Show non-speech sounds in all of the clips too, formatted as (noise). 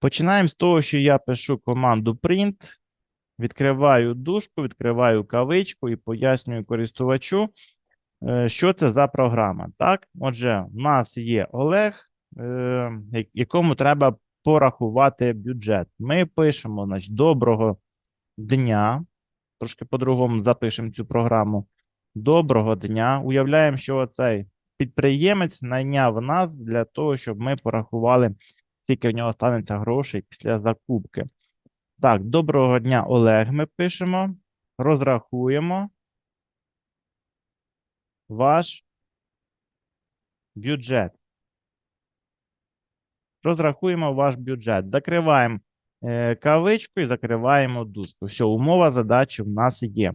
Починаємо з того, що я пишу команду print, відкриваю дужку, відкриваю кавичку і пояснюю користувачу, е, що це за програма. Так, отже, в нас є Олег, е, якому треба порахувати бюджет. Ми пишемо, значить, доброго дня. Трошки по-другому запишемо цю програму. Доброго дня. Уявляємо, що цей підприємець найняв нас для того, щоб ми порахували, скільки в нього станеться грошей після закупки. Так, доброго дня, Олег. Ми пишемо. Розрахуємо ваш бюджет. Розрахуємо ваш бюджет. Закриваємо е, кавичку і закриваємо дужку. Все, умова задачі в нас є.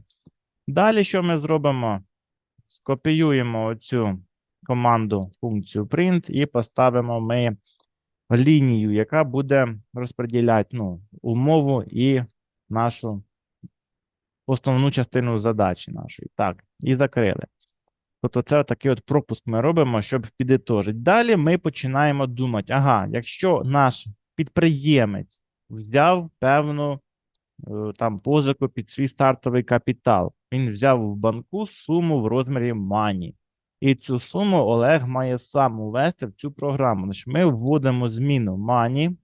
Далі що ми зробимо? Скопіюємо оцю команду функцію print і поставимо ми лінію, яка буде розподіляти ну, умову і нашу основну частину задачі нашої. Так, і закрили. Тобто це такий от пропуск ми робимо, щоб підітожити. Далі ми починаємо думати: ага, якщо наш підприємець взяв певну е, там позику під свій стартовий капітал, він взяв в банку суму в розмірі мані. І цю суму Олег має сам увести в цю програму. Значить, ми вводимо зміну мані.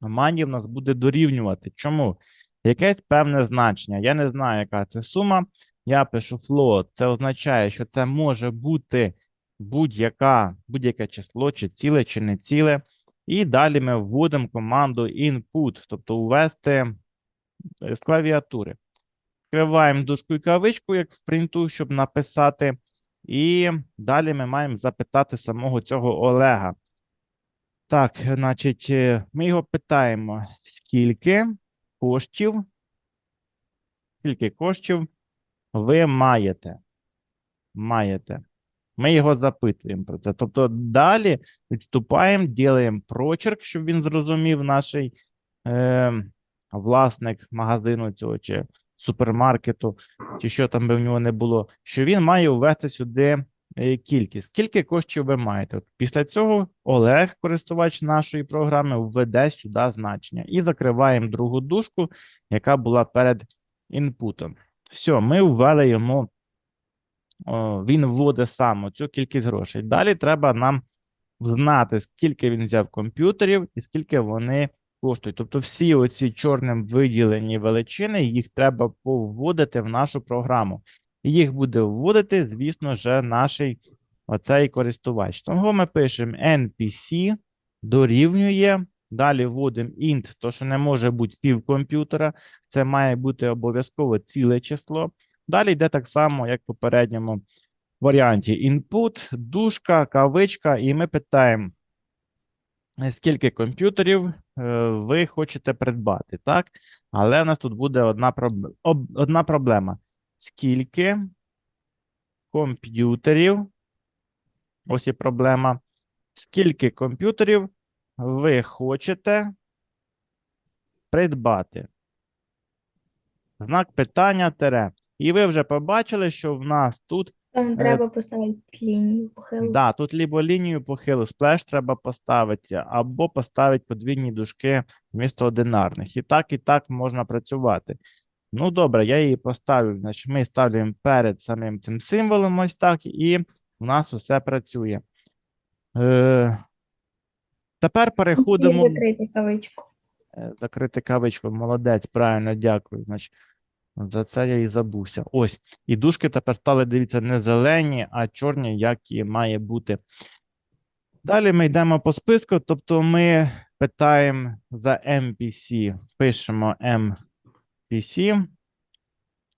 Мані в нас буде дорівнювати. Чому? Якесь певне значення. Я не знаю, яка це сума. Я пишу float. Це означає, що це може бути будь-яке число, чи ціле, чи не ціле. І далі ми вводимо команду input, тобто ввести е, з клавіатури. Відкриваємо дужку і кавичку, як в принту, щоб написати. І далі ми маємо запитати самого цього Олега. Так, значить, е, ми його питаємо, скільки коштів, скільки коштів ви маєте? Маєте. Ми його запитуємо про це. Тобто далі відступаємо, ділаємо прочерк, щоб він зрозумів наш е, власник магазину цього чи супермаркету, чи що там би в нього не було, що він має ввести сюди е, кількість. Скільки коштів ви маєте? От після цього Олег, користувач нашої програми, введе сюди значення. І закриваємо другу дужку, яка була перед інпутом. Все, ми ввели йому, о, він вводить сам цю кількість грошей. Далі треба нам знати, скільки він взяв комп'ютерів і скільки вони коштують. Тобто всі оці чорним виділені величини, їх треба повводити в нашу програму. І їх буде вводити, звісно ж, наш оцей користувач. Тому ми пишемо NPC дорівнює. Далі вводимо int, то що не може бути пів комп'ютера. Це має бути обов'язково ціле число. Далі йде так само, як в попередньому варіанті input, дужка, кавичка, і ми питаємо, скільки комп'ютерів ви хочете придбати, так? Але у нас тут буде одна, проб... об- одна проблема. Скільки комп'ютерів, ось і проблема, скільки комп'ютерів ви хочете придбати? Знак питання тире. І ви вже побачили, що в нас тут Там Е, треба поставити лінію похилу. Да, тут либо лінію похилу сплеш треба поставити, або поставити подвійні дужки вмісто одинарних. І так, і так можна працювати. Ну, добре, я її поставлю. Значить, ми ставимо перед самим цим символом ось так, і в нас усе працює. Е, тепер переходимо. закрити кавичку. Е, Закрити кавичку. Молодець, правильно, дякую. Значить, за це я і забувся. Ось. І дужки тепер стали, дивіться, не зелені, а чорні, як і має бути. Далі ми йдемо по списку, тобто ми питаємо за MPC, пишемо MPC,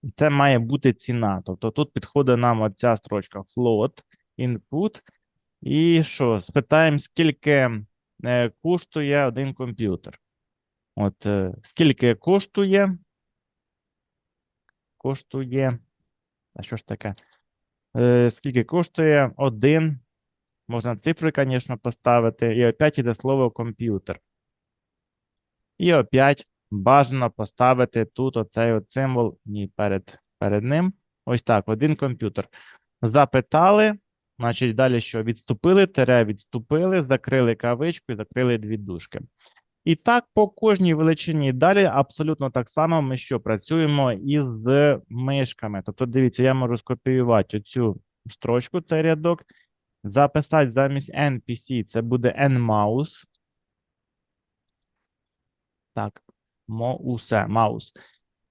і це має бути ціна. Тобто тут підходить нам оця строчка float, input. І що? Спитаємо, скільки е, коштує один комп'ютер. От, е, скільки коштує? Коштує. А що ж таке? Е, скільки коштує один? Можна цифри, звісно, поставити. І опять іде слово комп'ютер. І опять бажано поставити тут оцей от символ ні, перед, перед ним. Ось так, один комп'ютер. Запитали, значить, далі що? Відступили, тире, відступили, закрили кавичку і закрили дві дужки. І так по кожній величині. Далі абсолютно так само ми що працюємо із мишками. Тобто, дивіться, я можу скопіювати оцю строчку, цей рядок, записати замість NPC, це буде nmouse. Так, моусе, маус.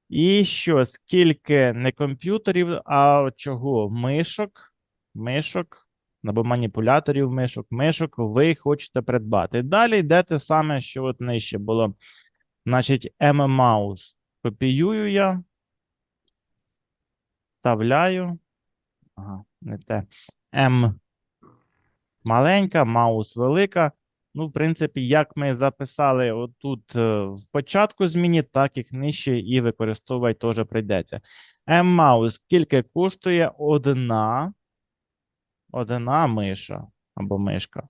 І що, скільки не комп'ютерів, а чого? Мишок, мишок, або маніпуляторів мишок, мишок ви хочете придбати. Далі йде те саме, що от нижче було. Значить, mouse копіюю я, вставляю. Ага, не те. M маленька, маус велика. Ну, в принципі, як ми записали отут е, в початку зміні, так їх нижче і використовувати теж прийдеться. M-mouse скільки коштує одна, одна миша або мишка.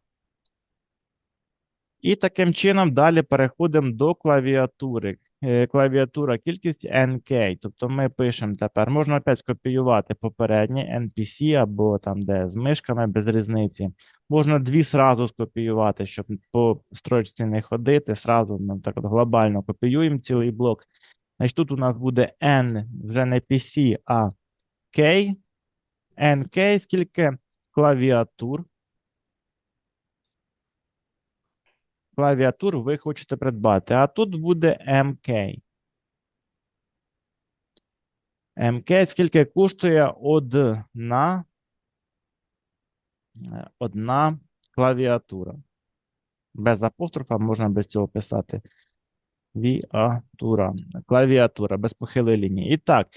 І таким чином далі переходимо до клавіатури. Е, Клавіатура, кількість NK. Тобто ми пишемо тепер, можна опять скопіювати попереднє NPC або там, де з мишками без різниці. Можна дві сразу скопіювати, щоб по строчці не ходити. Сразу ну, так от глобально копіюємо цілий блок. Значить, тут у нас буде N, вже не PC, а K. NK, скільки клавіатур. Клавіатур ви хочете придбати. А тут буде MK. МК скільки коштує одна, одна клавіатура. Без апострофа можна без цього писати. Віатура. Клавіатура без похилої лінії. І так,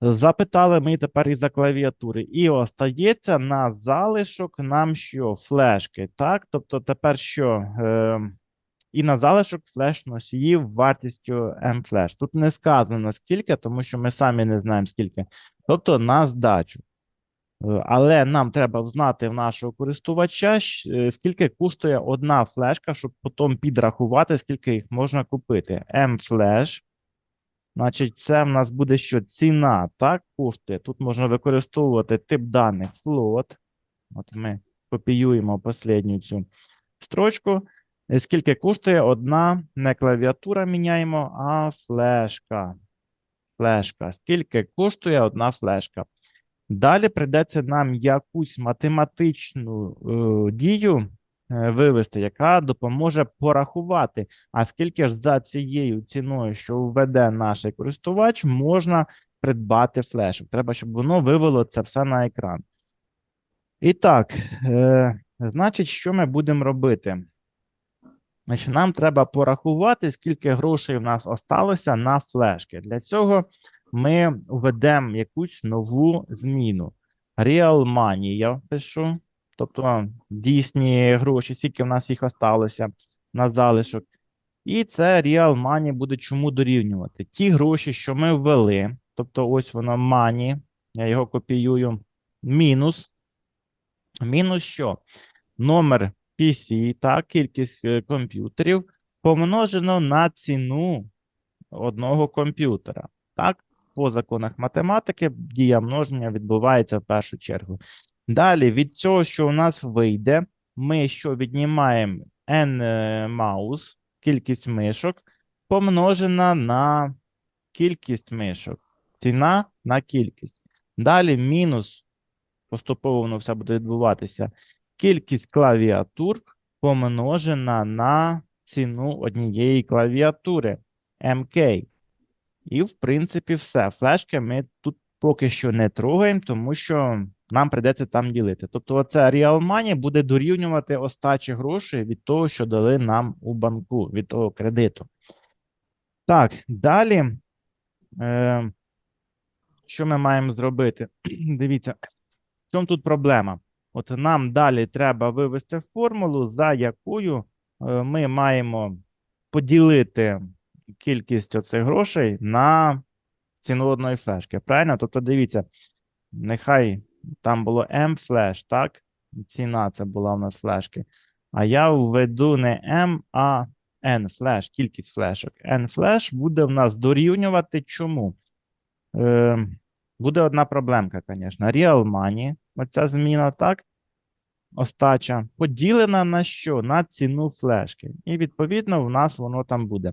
запитали ми тепер і за клавіатури. І остається на залишок нам що? Флешки. Так, тобто тепер що? Е, і на залишок флеш носіїв вартістю mFlash. Тут не сказано скільки, тому що ми самі не знаємо скільки. Тобто на здачу. Е, Але нам треба знати в нашого користувача, е, скільки коштує одна флешка, щоб потім підрахувати, скільки їх можна купити. mFlash. Значить, це в нас буде що? Ціна, так, коштує. Тут можна використовувати тип даних float. От ми копіюємо останню цю строчку. Скільки коштує одна не клавіатура міняємо, а флешка. Флешка. Скільки коштує одна флешка? Далі прийдеться нам якусь математичну е, дію вивести, яка допоможе порахувати, а скільки ж за цією ціною, що введе наш користувач, можна придбати флешок. Треба, щоб воно вивело це все на екран. І так, е, значить, що ми будемо робити? Значить, нам треба порахувати, скільки грошей в нас осталося на флешки. Для цього ми введемо якусь нову зміну. Real money я пишу. Тобто дійсні гроші, скільки в нас їх осталося на залишок. І це real money буде чому дорівнювати. Ті гроші, що ми ввели, тобто ось воно money, я його копіюю, мінус. Мінус що? Номер PC, так, кількість е, комп'ютерів помножено на ціну одного комп'ютера. Так, по законах математики дія множення відбувається в першу чергу. Далі, від цього, що у нас вийде, ми що віднімаємо n е, маус, кількість мишок, помножена на кількість мишок. Ціна на кількість. Далі мінус, поступово воно все буде відбуватися. Кількість клавіатур помножена на ціну однієї клавіатури MK. І, в принципі, все. Флешки ми тут поки що не трогаємо, тому що нам прийдеться там ділити. Тобто, оце Real Money буде дорівнювати остачі грошей від того, що дали нам у банку, від того кредиту. Так, далі. Е, що ми маємо зробити? (clears throat) Дивіться, в чому тут проблема? От нам далі треба вивести формулу, за якою е, ми маємо поділити кількість оцих грошей на ціну одної флешки. Правильно? Тобто, дивіться, нехай там було M флеш, так? Ціна це була у нас флешки. А я введу не M, а N флеш, кількість флешок. N флеш буде в нас дорівнювати чому? Е, буде одна проблемка, звісно. Real money, оця зміна, так? остача поділена на що? На ціну флешки. І відповідно в нас воно там буде.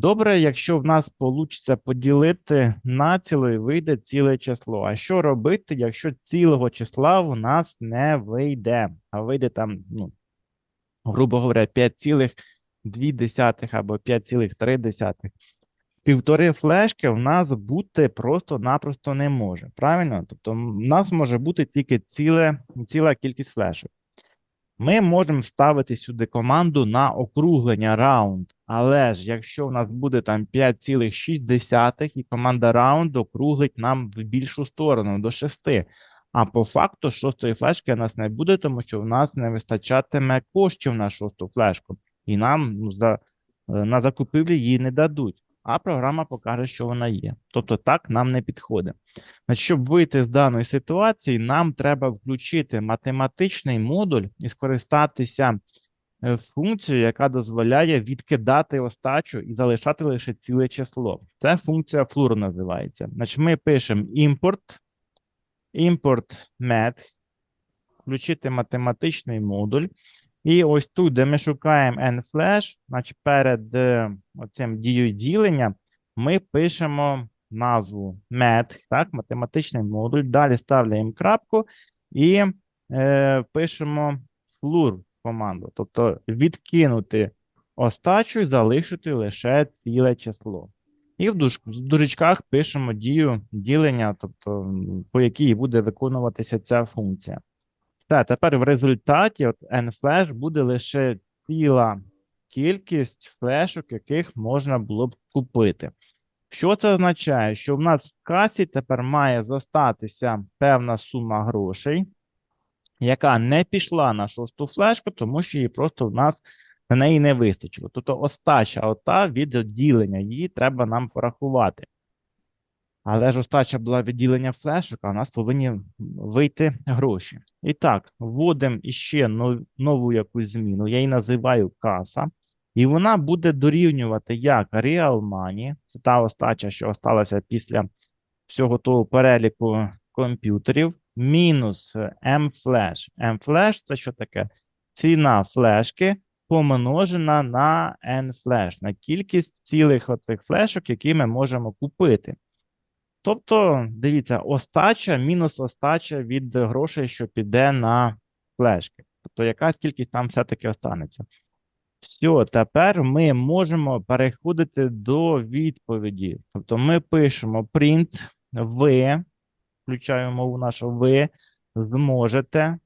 Добре, якщо в нас вийде поділити націло і вийде ціле число. А що робити, якщо цілого числа в нас не вийде, а вийде там, ну, грубо говоря, 5,2 або 5,3. Півтори флешки в нас бути просто-напросто не може. Правильно? Тобто, в нас може бути тільки ціле, ціла кількість флешок. Ми можемо ставити сюди команду на округлення раунд. Але ж якщо в нас буде там 5,6 і команда раунд округлить нам в більшу сторону до 6. А по факту шостої флешки у нас не буде, тому що в нас не вистачатиме коштів на шосту флешку. І нам ну, за, е, на закупівлі її не дадуть. А програма покаже, що вона є. Тобто так нам не підходить. Щоб вийти з даної ситуації, нам треба включити математичний модуль і скористатися е, функцією, яка дозволяє відкидати остачу і залишати лише ціле число. Це функція floor називається. Значить, ми пишемо import, import met, включити математичний модуль. І ось тут, де ми шукаємо nFlash, значить перед е, оцим дією ділення, ми пишемо назву met, так, математичний модуль. Далі ставляємо крапку і е, пишемо floor команду. Тобто відкинути остачу і залишити лише ціле число. І в дужечках пишемо дію ділення, тобто по якій буде виконуватися ця функція. Все, тепер в результаті от nFlash буде лише ціла кількість флешок, яких можна було б купити. Що це означає? Що в нас в касі тепер має зостатися певна сума грошей, яка не пішла на шосту флешку, тому що її просто в нас на неї не вистачило. Тобто остача ота від відділення, її треба нам порахувати. Але ж остача була відділення флешок, а у нас повинні вийти гроші. І так, вводимо іще нову якусь зміну. Я її називаю каса. І вона буде дорівнювати як Real Money, це та остача, що осталася після всього того переліку комп'ютерів, мінус mFlash. mFlash – це що таке? Ціна флешки помножена на nFlash, на кількість цілих оцих флешок, які ми можемо купити. Тобто, дивіться, остача мінус остача від грошей, що піде на флешки. Тобто, якась кількість там все-таки останеться. Все, тепер ми можемо переходити до відповіді. Тобто ми пишемо print, ви, включаю мову нашу, ви зможете,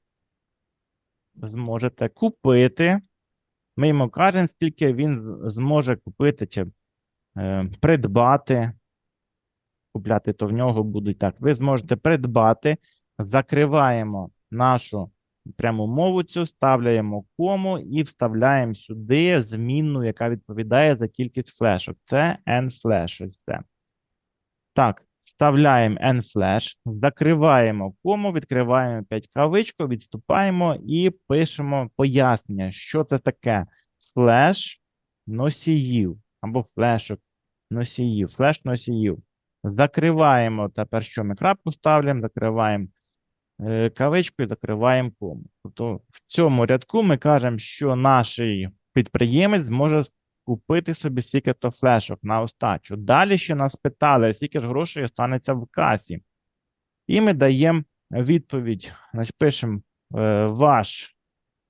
зможете купити. Ми йому кажемо, скільки він зможе купити чи е, придбати. Купляти, то в нього будуть так. Ви зможете придбати, закриваємо нашу пряму мову цю, ставляємо кому і вставляємо сюди змінну, яка відповідає за кількість флешок. Це nFlash. Ось це. Так, вставляємо nFlash, закриваємо кому, відкриваємо 5 кавичку, відступаємо і пишемо пояснення, що це таке флеш носіїв або флешок носіїв, флеш носіїв. Закриваємо тепер, що ми крапку ставляємо, закриваємо е, кавичку і закриваємо кому. Тобто в цьому рядку ми кажемо, що наш підприємець зможе купити собі стільки-то флешок на остачу. Далі ще нас питали, скільки ж грошей останеться в касі. І ми даємо відповідь. Значить, пишемо е, ваш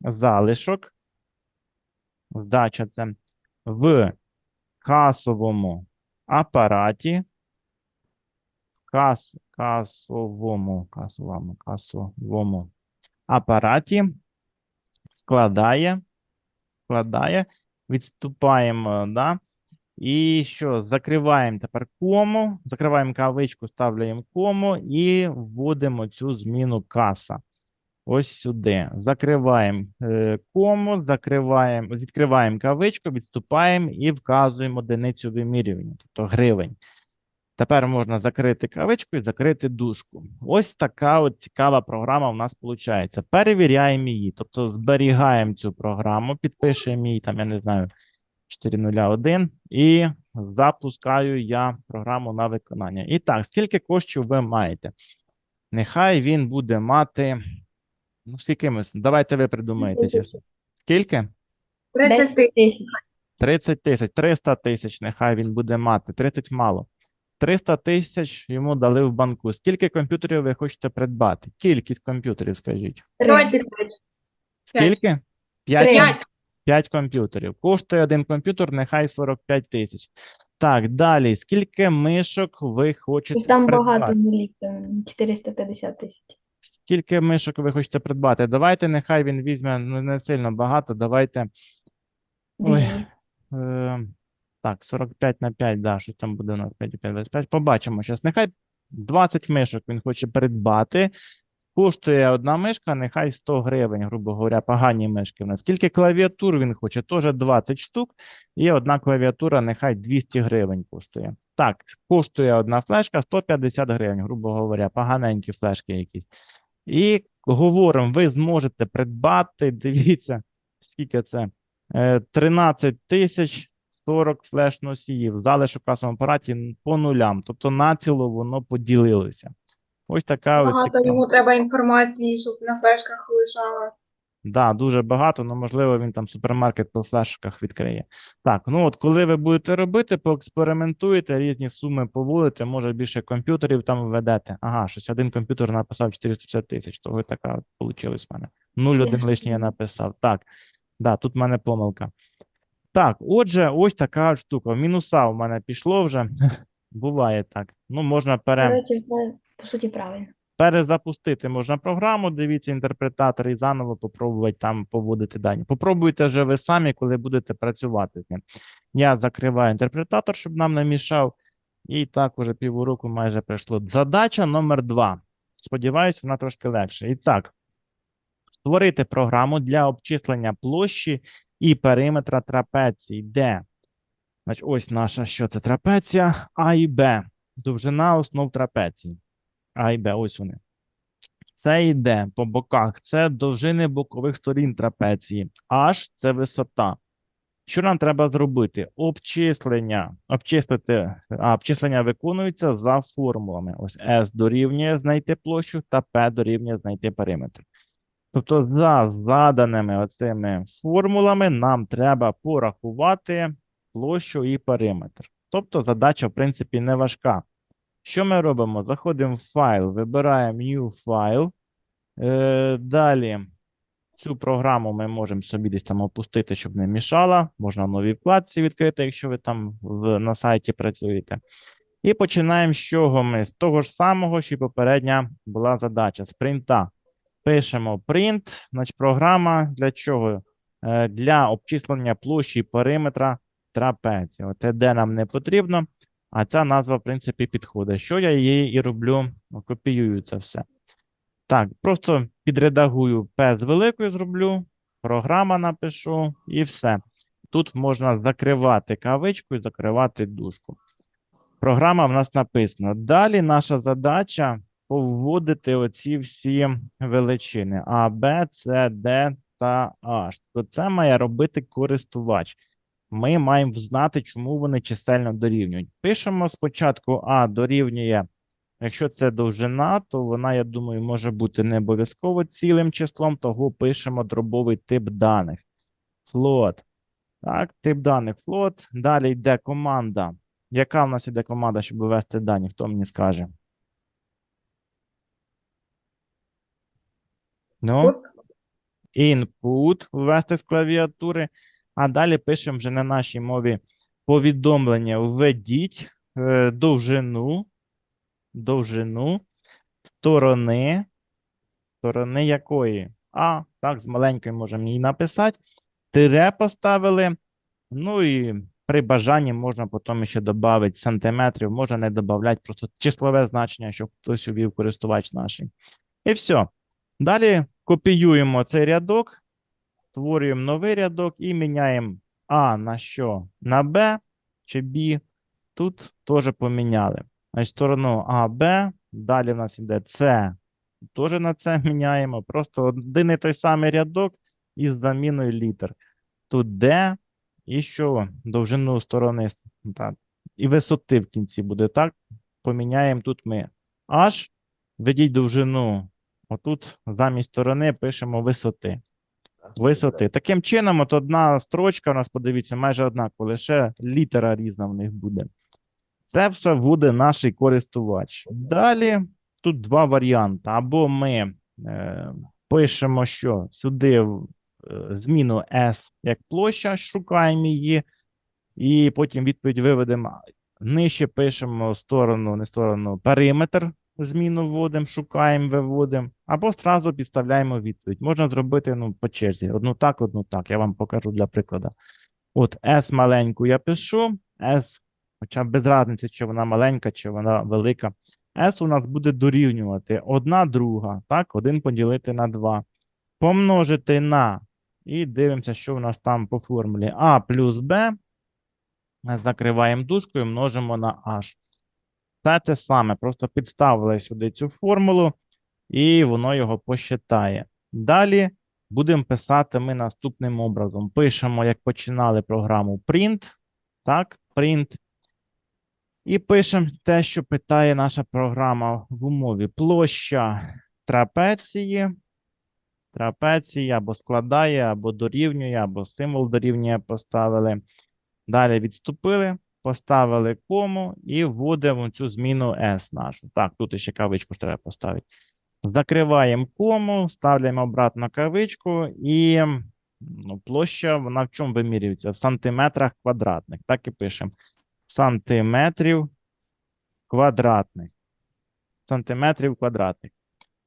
залишок. Здача це в касовому апараті. Кас, касовому, касовому, касовому апараті складає, складає, відступаємо, да, і що, закриваємо тепер кому, закриваємо кавичку, ставляємо кому і вводимо цю зміну каса. Ось сюди. Закриваємо е, кому, закриваємо, відкриваємо кавичку, відступаємо і вказуємо одиницю вимірювання, тобто гривень. Тепер можна закрити кавичку і закрити дужку. Ось така от цікава програма у нас виходить. Перевіряємо її, тобто зберігаємо цю програму, підпишемо її, там, я не знаю, 401 і запускаю я програму на виконання. І так, скільки коштів ви маєте? Нехай він буде мати Ну, скільки ми? Давайте ви придумаєте. Скільки? 30 10 тисяч. тисяч. 30 тисяч, 300 тисяч нехай він буде мати. 30 мало. 300 тисяч йому дали в банку. Скільки комп'ютерів ви хочете придбати? Кількість комп'ютерів, скажіть. Три. Скільки? 5, Три. 5. 5 комп'ютерів. Коштує один комп'ютер, нехай 45 тисяч. Так, далі. Скільки мишок ви хочете там придбати? багато нулів, 450 тисяч. Скільки мишок ви хочете придбати? Давайте, нехай він візьме ну, не сильно багато. Давайте. Ой. Е, так, 45 на 5, да, що там буде у нас 5, 5, 25. Побачимо зараз. Нехай 20 мишок він хоче придбати. Коштує одна мишка, нехай 100 гривень, грубо говоря, погані мишки в нас. Скільки клавіатур він хоче? Теж 20 штук. І одна клавіатура нехай 200 гривень коштує. Так, коштує одна флешка 150 гривень, грубо говоря, поганенькі флешки якісь. І говоримо, ви зможете придбати, (laughs) дивіться, скільки це? Е, 13 тисяч 40 флеш-носіїв. Залишок в касовому апараті по нулям. Тобто націло воно поділилося. Ось така Багато цікава. йому треба інформації, щоб на флешках лежала. Да, дуже багато, але можливо він там супермаркет по флешках відкриє. Так, ну от коли ви будете робити, поекспериментуєте, різні суми поводите, може більше комп'ютерів там введете. Ага, щось один комп'ютер написав 450 тисяч, того така от получилось в мене. Нуль один лишній я написав. Так, да, тут в мене помилка. Так, отже, ось така штука. Мінуса в мене пішло вже. (laughs) Буває так. Ну, можна пере Коротше, це, по суті, правильно. перезапустити можна програму, дивіться інтерпретатор і заново попробувати там поводити дані. Попробуйте вже ви самі, коли будете працювати з ним. Я закриваю інтерпретатор, щоб нам не мішав. І так уже півроку майже пройшло. Задача номер два. Сподіваюсь, вона трошки легше. І так, створити програму для обчислення площі і периметра трапеції, де Значить, ось наша що це трапеція А і Б. Довжина основ трапеції. А і Б, ось вони. Це йде по боках. Це довжини бокових сторін трапеції. H – це висота. Що нам треба зробити? Обчислення. Обчислити, а, обчислення виконуються за формулами. Ось S дорівнює знайти площу та P дорівнює знайти периметр. Тобто, за заданими оцими формулами нам треба порахувати площу і периметр. Тобто задача, в принципі, не важка. Що ми робимо? Заходимо в файл, вибираємо New File. Е, далі цю програму ми можемо собі десь там опустити, щоб не мішала. Можна в новій вкладці відкрити, якщо ви там в, на сайті працюєте. І починаємо з чого ми? З того ж самого, що і попередня була задача. З принта. Пишемо print, значить програма для чого? Е, Для обчислення площі периметра трапеції. От де нам не потрібно, а ця назва, в принципі, підходить. Що я її і роблю? Копіюю це все. Так, просто підредагую P з великою зроблю, програма напишу і все. Тут можна закривати кавичку і закривати дужку. Програма в нас написана. Далі наша задача повводити оці всі величини А, Б, С, Д та H. То це має робити користувач. Ми маємо знати, чому вони чисельно дорівнюють. Пишемо спочатку А дорівнює. Якщо це довжина, то вона, я думаю, може бути не обов'язково цілим числом, того пишемо дробовий тип даних. Float. Так, тип даних float. Далі йде команда. Яка в нас іде команда, щоб ввести дані? Хто мені скаже? Ну, input ввести з клавіатури, а далі пишемо вже на нашій мові повідомлення. Введіть е, довжину, довжину сторони, сторони якої? А, так, з маленької можемо її написати. Тире поставили. Ну і при бажанні можна потім ще додати сантиметрів, можна не додати просто числове значення, щоб хтось увів користувач наш. І все. Далі копіюємо цей рядок, створюємо новий рядок і міняємо А на що? На Б чи Б. Тут теж поміняли. Значить, сторону А, Б, далі в нас йде С, теж на це міняємо. Просто один і той самий рядок із заміною літер. Тут Д і що? Довжину сторони. Так. І висоти в кінці буде так. Поміняємо тут ми H, введіть довжину Отут замість сторони пишемо висоти. Висоти. Таким чином, от одна строчка у нас, подивіться, майже однакова, лише літера різна в них буде. Це все буде наш користувач. Далі тут два варіанти. Або ми е, пишемо, що сюди е, зміну S як площа, шукаємо її, і потім відповідь виведемо. Нижче пишемо сторону, не сторону, периметр, зміну вводимо, шукаємо, виводимо, або зразу підставляємо відповідь. Можна зробити ну, по черзі. Одну так, одну так. Я вам покажу для прикладу. От S маленьку я пишу, S, хоча без різниці, чи вона маленька, чи вона велика. S у нас буде дорівнювати одна друга, так, 1 поділити на 2. Помножити на, і дивимося, що у нас там по формулі. А плюс Б. Закриваємо дужкою, множимо на H. Це те саме, просто підставили сюди цю формулу, і воно його посчитає. Далі будемо писати ми наступним образом. Пишемо, як починали програму print. Так, print. І пишемо те, що питає наша програма в умові. Площа трапеції. Трапеції або складає, або дорівнює, або символ дорівнює поставили. Далі відступили, поставили кому і вводимо цю зміну S нашу. Так, тут ще кавичку треба поставити. Закриваємо кому, ставляємо обратно кавичку, і ну, площа, вона в чому вимірюється? В сантиметрах квадратних. Так і пишемо. Сантиметрів квадратних. Сантиметрів квадратних.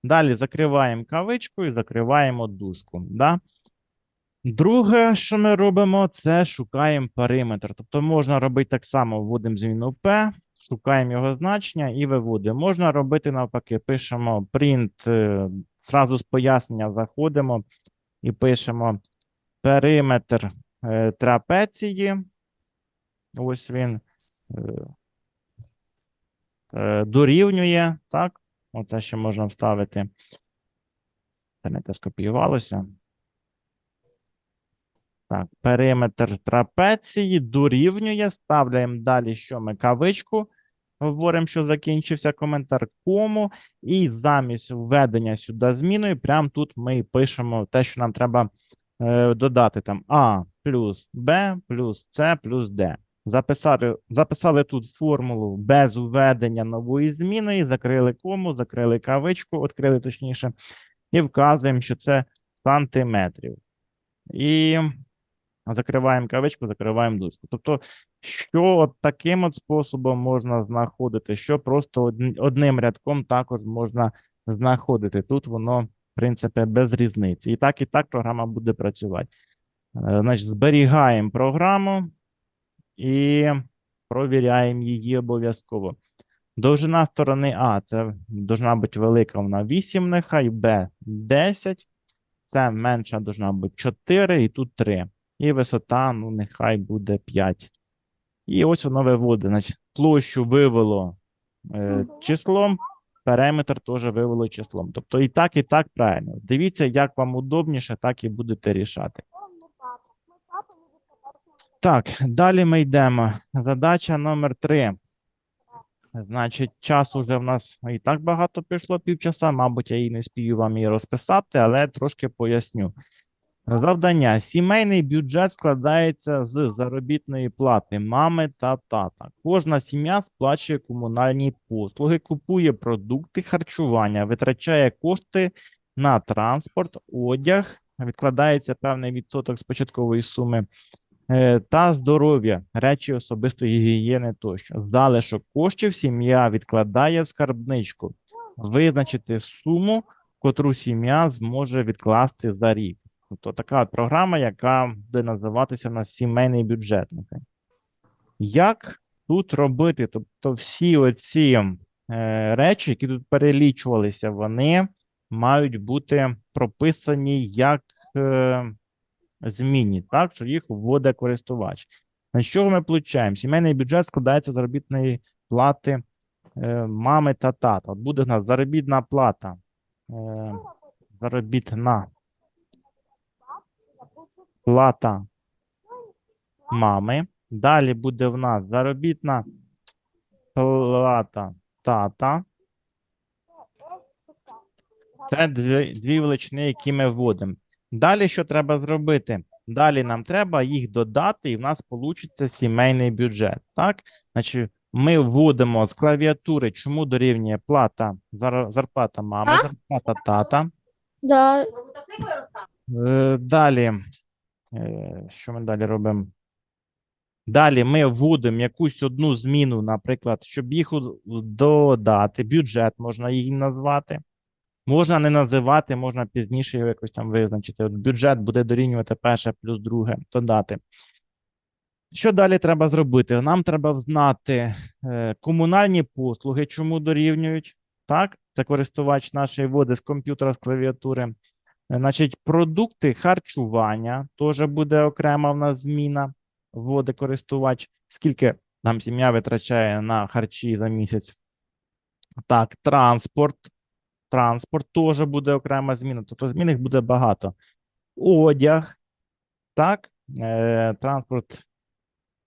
Далі закриваємо кавичку і закриваємо дужку. Да? Друге, що ми робимо, це шукаємо периметр. Тобто можна робити так само, вводимо зміну P, шукаємо його значення і виводимо. Можна робити навпаки, пишемо print, е, зразу з пояснення заходимо і пишемо периметр е, трапеції. Ось він е, дорівнює, так? Оце ще можна вставити. Це не те скопіювалося. Так, периметр трапеції дорівнює. Ставляємо далі, що ми кавичку. Говоримо, що закінчився коментар кому. І замість введення сюди зміною, прямо тут ми пишемо те, що нам треба е, додати там А плюс Б плюс С плюс Д. Записали, записали тут формулу без введення нової зміни, і закрили кому, закрили кавичку, відкрили точніше, і вказуємо, що це сантиметрів. І закриваємо кавичку, закриваємо дужку. Тобто, що от таким от способом можна знаходити, що просто одним рядком також можна знаходити. Тут воно, в принципі, без різниці. І так, і так програма буде працювати. Е, Значить, зберігаємо програму і провіряємо її обов'язково. Довжина сторони А це должна бути велика, вона 8, нехай, Б 10. Це менша должна бути 4 і тут 3. І висота, ну, нехай буде 5. І ось воно виводить. Значить, площу вивело е, числом, периметр теж вивело числом. Тобто і так, і так правильно. Дивіться, як вам удобніше, так і будете рішати. Так, далі ми йдемо. Задача номер 3. Значить, час уже в нас і так багато пішло півчаса. Мабуть, я і не спію вам її розписати, але трошки поясню. Завдання. Сімейний бюджет складається з заробітної плати мами та тата. Кожна сім'я сплачує комунальні послуги, купує продукти харчування, витрачає кошти на транспорт, одяг, відкладається певний відсоток з початкової суми е, та здоров'я, речі особистої гігієни тощо. Залишок коштів сім'я відкладає в скарбничку. Визначити суму, котру сім'я зможе відкласти за рік. Тобто така от програма, яка буде називатися на сімейний бюджет. Як тут робити? Тобто всі оці е, речі, які тут перелічувалися, вони мають бути прописані як е, змінні, так, що їх вводить користувач. На що ми получаємо? Сімейний бюджет складається з заробітної плати е, мами та тата. От буде в нас заробітна плата. Е, заробітна плата мами. Далі буде в нас заробітна плата тата. Це дві, дві величини, які ми вводимо. Далі що треба зробити? Далі нам треба їх додати, і в нас вийде сімейний бюджет. Так? Значить, ми вводимо з клавіатури, чому дорівнює плата, зар- зарплата мами, зарплата тата. Да. Е, Далі, що ми далі робимо? Далі ми вводимо якусь одну зміну, наприклад, щоб їх додати, бюджет можна її назвати. Можна не називати, можна пізніше його якось там визначити. От бюджет буде дорівнювати перше плюс друге, додати. Що далі треба зробити? Нам треба знати е, комунальні послуги, чому дорівнюють. Так, це користувач нашої води з комп'ютера, з клавіатури. Значить, продукти харчування теж буде окрема в нас зміна. Вводить користувач, скільки нам сім'я витрачає на харчі за місяць. Так, транспорт. Транспорт теж буде окрема зміна. Тобто змін їх буде багато. Одяг. Так, е, транспорт.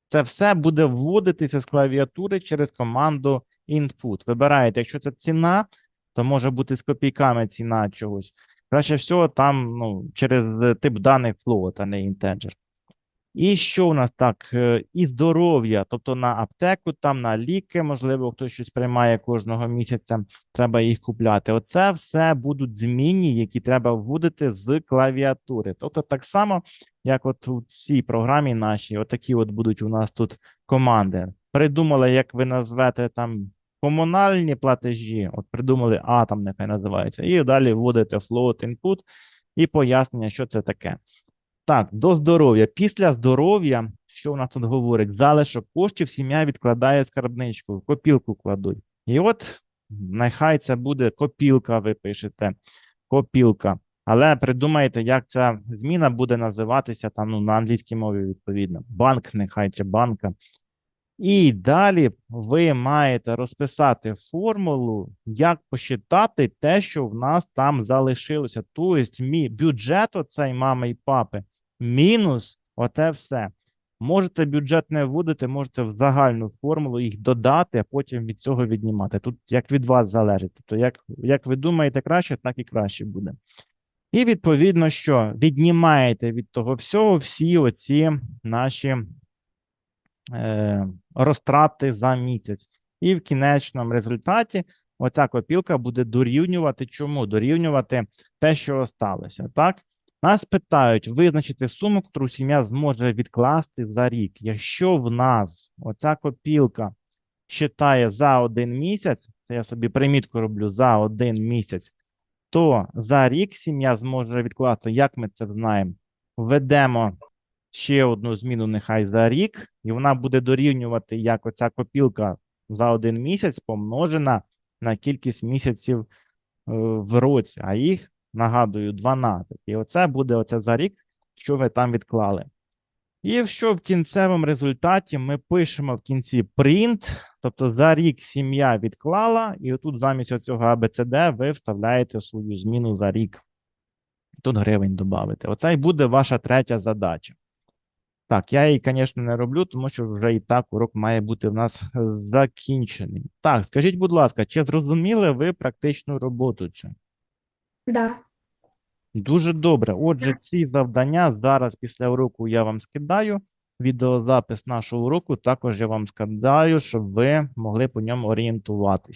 Це все буде вводитися з клавіатури через команду input. Вибираєте, якщо це ціна, то може бути з копійками ціна чогось. Краще всього там ну, через е, тип даних float, а не integer. І що у нас так? е, І здоров'я, тобто на аптеку, там на ліки, можливо, хтось щось приймає кожного місяця, треба їх купляти. Оце все будуть змінні, які треба вводити з клавіатури. Тобто так само, як от у цій програмі нашій, отакі от будуть у нас тут команди. Придумали, як ви назвете там комунальні платежі, от придумали А, там нехай називається, і далі вводите float input і пояснення, що це таке. Так, до здоров'я. Після здоров'я, що у нас тут говорить? Залишок коштів сім'я відкладає скарбничку, копілку кладуть. І от нехай це буде копілка, ви пишете. Копілка. Але придумайте, як ця зміна буде називатися там ну, на англійській мові, відповідно. Банк, нехай чи банка. І далі ви маєте розписати формулу, як посчитати те, що в нас там залишилося. Тобто, мій бюджет оцей мами і папи мінус оте все. Можете бюджет не вводити, можете в загальну формулу їх додати, а потім від цього віднімати. Тут як від вас залежить. Тобто, як, як ви думаєте краще, так і краще буде. І відповідно, що віднімаєте від того всього всі оці наші розтрати за місяць. І в кінечному результаті оця копілка буде дорівнювати чому? Дорівнювати те, що осталося. Так? Нас питають визначити суму, яку сім'я зможе відкласти за рік. Якщо в нас оця копілка считає за один місяць, це я собі примітку роблю за один місяць, то за рік сім'я зможе відкласти, як ми це знаємо, введемо ще одну зміну, нехай за рік, і вона буде дорівнювати, як оця копілка за один місяць помножена на кількість місяців е, в році, а їх, нагадую, 12. І оце буде оце за рік, що ви там відклали. І що в кінцевому результаті ми пишемо в кінці print, тобто за рік сім'я відклала, і отут замість оцього ABCD ви вставляєте свою зміну за рік. Тут гривень додати. Оце і буде ваша третя задача. Так, я її, звісно, не роблю, тому що вже і так урок має бути в нас е, закінчений. Так, скажіть, будь ласка, чи зрозуміли ви практичну роботу цю? Да. Дуже добре. Отже, ці завдання зараз після уроку я вам скидаю. Відеозапис нашого уроку також я вам скидаю, щоб ви могли по ньому орієнтуватись.